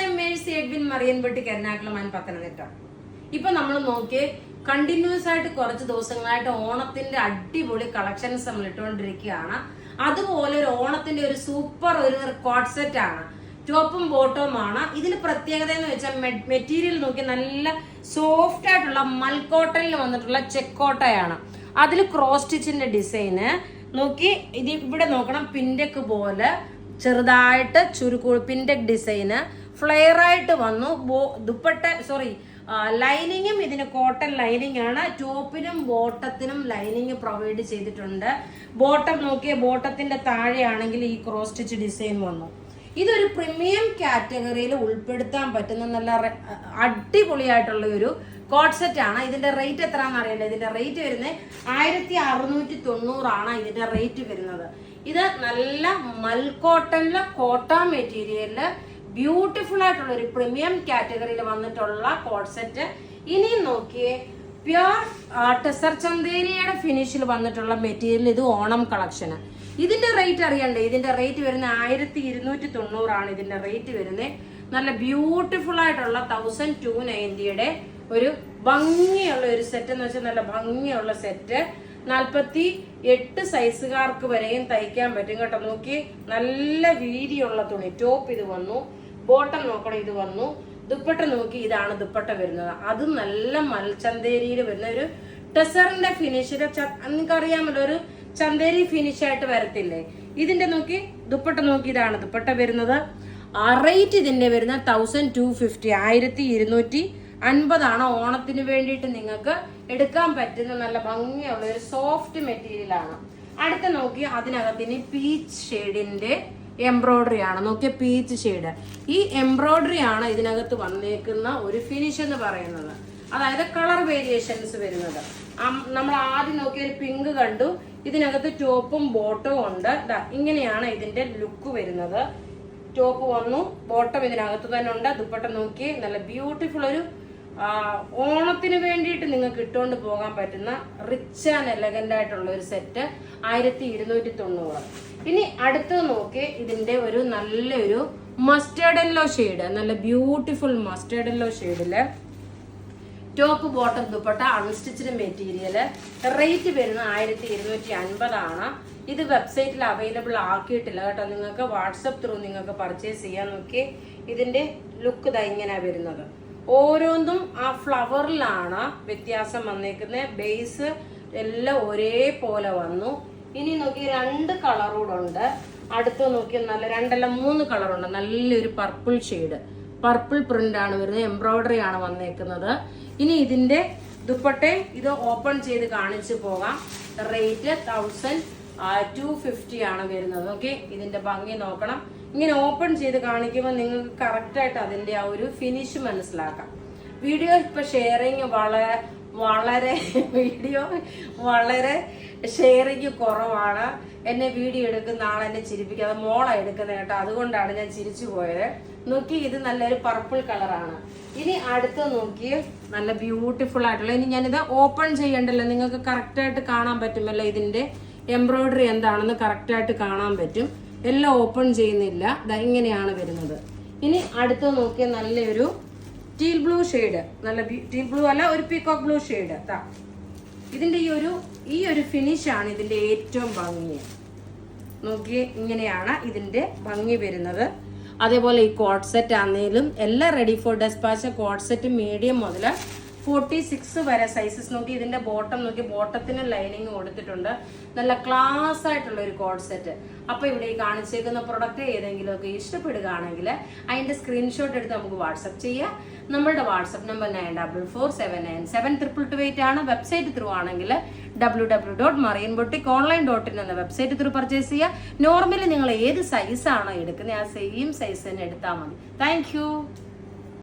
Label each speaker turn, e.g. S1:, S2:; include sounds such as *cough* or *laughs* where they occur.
S1: I Mercy Edwin Mariyanpetti Ernakulam and Pathanamthitta ഇപ്പൊ നമ്മൾ നോക്കി കണ്ടിന്യൂസ് ആയിട്ട് കുറച്ച് ദിവസങ്ങളായിട്ട് ഓണത്തിന്റെ അടിപൊളി കളക്ഷൻസ് നമ്മൾ ഇട്ടുകൊണ്ടിരിക്കുകയാണ്. അതുപോലെ ഒരു ഓണത്തിന്റെ ഒരു സൂപ്പർ ഒരു കോട്ട് സെറ്റ് ആണ്. ടോപ്പും ബോട്ടവും ആണ്. ഇതിൽ പ്രത്യേകത എന്ന് വെച്ചാൽ മെറ്റീരിയൽ നോക്കി നല്ല സോഫ്റ്റ് ആയിട്ടുള്ള മൽക്കോട്ടയിൽ വന്നിട്ടുള്ള ചെക്കോട്ടയാണ്. അതിൽ ക്രോസ് സ്റ്റിച്ചിന്റെ ഡിസൈന് നോക്കി ഇത് ഇവിടെ നോക്കണം പിൻഡക്ക് പോലെ ചെറുതായിട്ട് ചുരുക്കു പിൻഡക് ഡിസൈന് ഫ്ലെയർ ആയിട്ട് വന്നു. ബോ ദുപ്പട്ട സോറി ലൈനിങ്ങും ഇതിന് കോട്ടൺ ലൈനിങ് ആണ്. ടോപ്പിനും ബോട്ടത്തിനും ലൈനിങ് പ്രൊവൈഡ് ചെയ്തിട്ടുണ്ട്. ബോട്ടം നോക്കിയ ബോട്ടത്തിന്റെ താഴെയാണെങ്കിൽ ഈ ക്രോസ് സ്റ്റിച്ച് ഡിസൈൻ വന്നു. ഇതൊരു പ്രീമിയം കാറ്റഗറിയിൽ ഉൾപ്പെടുത്താൻ പറ്റുന്ന നല്ല അടിപൊളിയായിട്ടുള്ള ഒരു കോട്ട് സെറ്റ് ആണ്. ഇതിന്റെ റേറ്റ് എത്രയാണെന്ന് അറിയില്ല. ഇതിന്റെ റേറ്റ് വരുന്നത് ആയിരത്തി അറുന്നൂറ്റി തൊണ്ണൂറാണ് ഇതിന്റെ റേറ്റ് വരുന്നത്. ഇത് നല്ല മൽക്കോട്ടനിലെ കോട്ടൺ മെറ്റീരിയലിൽ ബ്യൂട്ടിഫുൾ ആയിട്ടുള്ള ഒരു പ്രീമിയം കാറ്റഗറിയിൽ വന്നിട്ടുള്ള കോട്ട് സെറ്റ് ഇനിയും നോക്കിയേ പ്യുർ ടെസർ ചന്തേരിയുടെ ഫിനിഷിൽ വന്നിട്ടുള്ള മെറ്റീരിയൽ ഇത് ഓണം കളക്ഷന് ഇതിന്റെ റേറ്റ് അറിയണ്ടേ? ഇതിന്റെ റേറ്റ് വരുന്ന ആയിരത്തി ഇരുന്നൂറ്റി തൊണ്ണൂറാണ് ഇതിന്റെ റേറ്റ് വരുന്നത്. നല്ല ബ്യൂട്ടിഫുൾ ആയിട്ടുള്ള തൗസൻഡ് ടു നയന്റിയുടെ ഒരു ഭംഗിയുള്ള ഒരു സെറ്റ് എന്ന് വെച്ചാൽ നല്ല ഭംഗിയുള്ള സെറ്റ് നാൽപ്പത്തി എട്ട് സൈസുകാർക്ക് വരെയും തയ്ക്കാൻ പറ്റും കേട്ടോ. നോക്കി നല്ല വീതിയുള്ള തുണി. ടോപ്പ് ഇത് വന്നു. ബോട്ടം നോക്കണം ഇത് വന്നു. ദുപ്പട്ട നോക്കി ഇതാണ് ദുപ്പട്ട വരുന്നത്. അത് നല്ല മൽച്ചന്തേരിയിൽ വരുന്ന ഒരു ടെസറിന്റെ നിങ്ങൾക്ക് അറിയാമല്ലോ ഒരു ചന്തേരി ഫിനിഷ് ആയിട്ട് വരത്തില്ലേ? ഇതിന്റെ നോക്കി ദുപ്പട്ട നോക്കി ഇതാണ് ദുപ്പട്ട വരുന്നത്. ആ റേറ്റ് ഇതിന്റെ വരുന്ന തൗസൻഡ് ടു ഫിഫ്റ്റി ആയിരത്തി ഇരുന്നൂറ്റി അൻപതാണ് ഓണത്തിന് വേണ്ടിയിട്ട് നിങ്ങൾക്ക് എടുക്കാൻ പറ്റുന്ന നല്ല ഭംഗിയുള്ള ഒരു സോഫ്റ്റ് മെറ്റീരിയൽ ആണ്. അടുത്ത നോക്കി അതിനകത്ത് ഇനി പീച്ച് ഷെയ്ഡിന്റെ എംബ്രോയിഡറി ആണ് നോക്കിയ പീച്ച് ഷെയ്ഡ്. ഈ എംബ്രോയ്ഡറി ആണ് ഇതിനകത്ത് വന്നേക്കുന്ന ഒരു ഫിനിഷ് എന്ന് പറയുന്നത്. അതായത് കളർ വേരിയേഷൻസ് വരുന്നത്. നമ്മൾ ആദ്യം നോക്കിയ ഒരു പിങ്ക് കണ്ടു. ഇതിനകത്ത് ടോപ്പും ബോട്ടവും ഉണ്ട്. ഇങ്ങനെയാണ് ഇതിന്റെ ലുക്ക് വരുന്നത്. ടോപ്പ് വന്നു ബോട്ടം ഇതിനകത്ത് തന്നെ ഉണ്ട്. ദുപ്പട്ട നോക്കി നല്ല ബ്യൂട്ടിഫുൾ ഒരു ഓണത്തിന് വേണ്ടിയിട്ട് നിങ്ങൾക്ക് ഇട്ടുകൊണ്ട് പോകാൻ പറ്റുന്ന റിച്ച് ആൻഡ് എലഗന്റ് ആയിട്ടുള്ള ഒരു സെറ്റ് ആയിരത്തി ഇരുന്നൂറ്റി തൊണ്ണൂറ്. ഇനി അടുത്തത് നോക്കി ഇതിന്റെ ഒരു നല്ലൊരു മസ്റ്റേർഡ് എല്ലോ ഷെയ്ഡ് നല്ല ബ്യൂട്ടിഫുൾ മസ്റ്റേർഡ് എല്ലോ ഷെയ്ഡിൽ top bottom dupatta unstitched material rate വരുന്നത് ആയിരത്തി ഇരുന്നൂറ്റി അൻപതാണ്. ഇത് വെബ്സൈറ്റിൽ അവൈലബിൾ ആക്കിയിട്ടില്ല കേട്ടോ. നിങ്ങൾക്ക് വാട്സപ്പ് ത്രൂ നിങ്ങൾക്ക് പർച്ചേസ് ചെയ്യാൻ നോക്കി ഇതിന്റെ ലുക്ക് ഇതാ ഇങ്ങനെയാണ് വരുന്നത്. ഓരോന്നും ആ ഫ്ലവറിലാണ് വ്യത്യാസം വന്നേക്കുന്നത് ബേസ് എല്ലാം ഒരേപോലെ വന്നു. ഇനി നോക്കി രണ്ട് കളറുകളുണ്ട് അടുത്ത് നോക്കി നല്ല രണ്ടല്ല മൂന്ന് കളറുണ്ട് നല്ലൊരു പർപ്പിൾ ഷെയ്ഡ് പർപ്പിൾ പ്രിന്റ് ആണ് വരുന്നത്. എംബ്രോയിഡറി ആണ് വന്നേക്കുന്നത്. ഇനി ഇതിന്റെ ദുപ്പട്ടെ ഇത് ഓപ്പൺ ചെയ്ത് കാണിച്ചു പോകാം. റേറ്റ് തൗസൻഡ് ടു ഫിഫ്റ്റി ആണ് വരുന്നത്. ഓക്കെ ഇതിന്റെ ഭംഗി നോക്കണം. ഇങ്ങനെ ഓപ്പൺ ചെയ്ത് കാണിക്കുമ്പോൾ നിങ്ങൾക്ക് കറക്റ്റായിട്ട് അതിന്റെ ആ ഒരു ഫിനിഷ് മനസ്സിലാക്കാം. വീഡിയോ ഇപ്പൊ ഷെയറിങ് വളരെ *laughs* വളരെ വീഡിയോ വളരെ ഷെയറിങ് കുറവാണ്. എന്നെ വീഡിയോ എടുക്കുന്ന ആൾ എന്നെ ചിരിപ്പിക്കാതെ മോള എടുക്കുന്നത് കേട്ടോ. അതുകൊണ്ടാണ് ഞാൻ ചിരിച്ചു പോയത്. നോക്കി ഇത് നല്ലൊരു പർപ്പിൾ കളറാണ് ഇനി അടുത്ത് നോക്കി നല്ല ബ്യൂട്ടിഫുൾ ആയിട്ടുള്ള ഇനി ഞാനിത് ഓപ്പൺ ചെയ്യണ്ടല്ലോ. നിങ്ങൾക്ക് കറക്റ്റായിട്ട് കാണാൻ പറ്റുമല്ലോ ഇതിന്റെ. എംബ്രോയിഡറി എന്താണെന്ന് കറക്റ്റായിട്ട് കാണാൻ പറ്റും. എല്ലാം ഓപ്പൺ ചെയ്യുന്നില്ല. ഇങ്ങനെയാണ് വരുന്നത്. ഇനി അടുത്ത് നോക്കിയ നല്ലൊരു ടീൽ ബ്ലൂ ഷെയ്ഡ് നല്ല ടീൽ ബ്ലൂ അല്ല ഒരു പീകോക്ക് ബ്ലൂ ഷെയ്ഡ് താ ഇതിന്റെ ഈ ഒരു ഈ ഒരു ഫിനിഷ് ആണ് ഇതിന്റെ ഏറ്റവും ഭംഗി. നോക്കി ഇങ്ങനെയാണ് ഇതിന്റെ ഭംഗി വരുന്നത്. അതേപോലെ ഈ കോഡ്സെറ്റ് സെറ്റ് ആണെങ്കിലും എല്ലാം ready for despatch co-ord set set medium മുതൽ ഫോർട്ടി സിക്സ് വരെ സൈസസ് നോക്കി ഇതിന്റെ ബോട്ടം നോക്കി ബോട്ടത്തിന് ലൈനിങ് കൊടുത്തിട്ടുണ്ട്. നല്ല ക്ലാസ് ആയിട്ടുള്ള ഒരു കോഡ് സെറ്റ് അപ്പൊ ഇവിടെ ഈ കാണിച്ചേക്കുന്ന പ്രൊഡക്റ്റ് ഏതെങ്കിലും ഒക്കെ ഇഷ്ടപ്പെടുകയാണെങ്കിൽ അതിന്റെ സ്ക്രീൻഷോട്ട് എടുത്ത് നമുക്ക് വാട്സപ്പ് ചെയ്യാം. നമ്മളുടെ WhatsApp number nine double four seven nine seven triple two eight ആണ്. വെബ്സൈറ്റ് ത്രൂ ആണെങ്കിൽ W W dot Mariyan boutique online dot in എന്ന വെബ്സൈറ്റ് ത്രൂ പർച്ചേസ് ചെയ്യുക നോർമലി നിങ്ങൾ ഏത് സൈസ് ആണോ എടുക്കുന്നത് ആ സെയിം സൈസ് തന്നെ എടുത്താൽ മതി. താങ്ക്